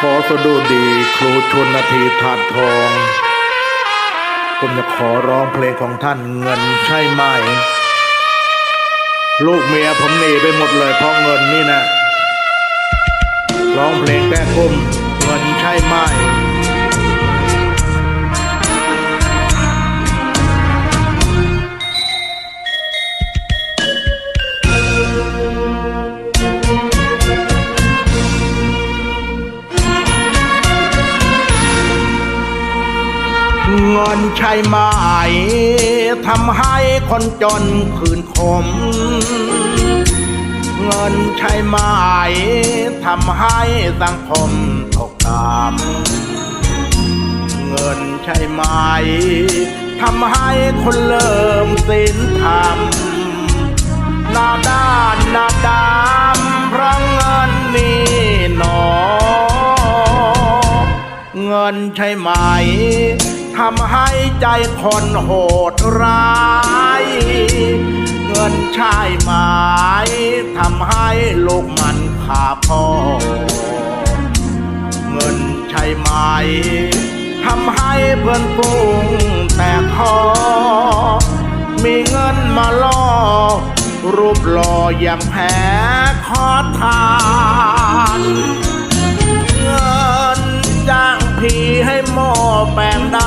ขอสดุดีครูชนนาทีถาดทอง ผมจะขอร้องเพลงของท่านเงินใช่ไหม ลูกเมียผมหนีไปหมดเลยเพราะเงินนี่นะ ร้องเพลงแก้กุ้มเงินใช่ไหม เงินใช่ไหมทำให้คนจนคืนคมเงินใช่ไหมทำให้สังคมตกต่ำเงินใช่ไหมทำให้คนเริ่มสินธรรมหน้าด้านหน้าดำเพราะเงินนี่หนอ เงินใช่ไหม ทำให้ใจคนโหดร้าย เงินใช่ไหมทำให้ลูกมันขาพ่อ เงินใช่ไหมทำให้เพื่อนฟุ้งแต่คอมีเงินมาล่อ รูปหล่ออย่างแพ้ขอทานเงินจ้างพี่ให้หม้อแปลงด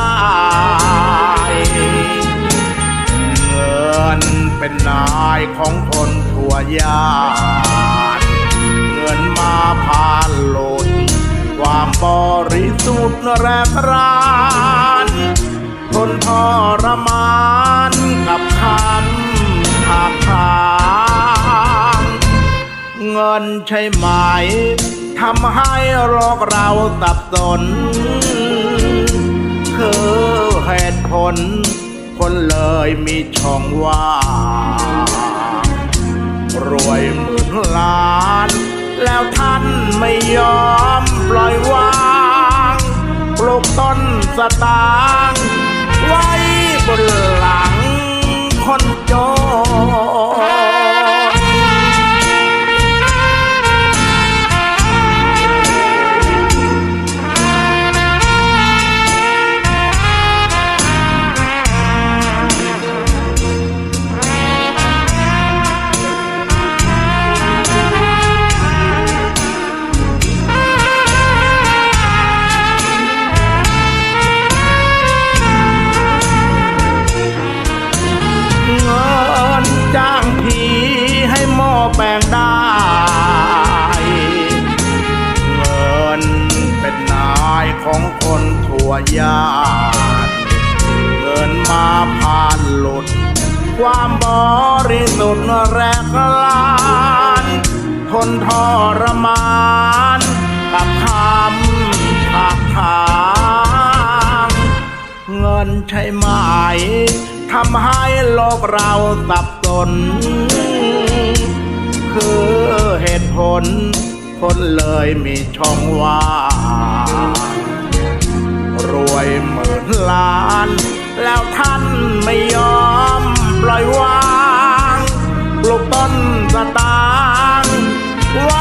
ของคนทั่วยาเงินมาผ่านโลดความบริสุทธิ์แรกรานทนทรมานกับคำถากถางเงินใช่ไหมทำให้โรคเราสับสน คือเหตุผล คนเลยมีช่องว่างรวยหมื่นล้าน แล้วท่านไม่ยอมปล่อยวางปลูกต้นสตางไว้บน จ้างผีให้หม้อแปลงได้ เงินเป็นนายของคนทั่วยานเงินมาผ่านหลุด ความบริสุทธิ์แรกลานทนทรมานกับคำถากถางเงินใช่ไหมทำให้โลกเราสับ นคือเหตุผล คนเลยมีช่องว่างรวยหมื่นล้าน แล้วท่านไม่ยอมปล่อยวาง ปลูกต้นสตางค์ว่า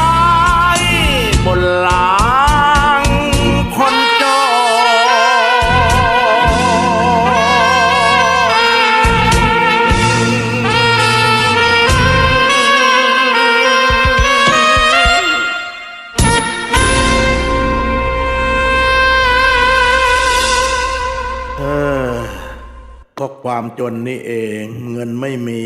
เพราะความจนนี่เองเงินไม่มี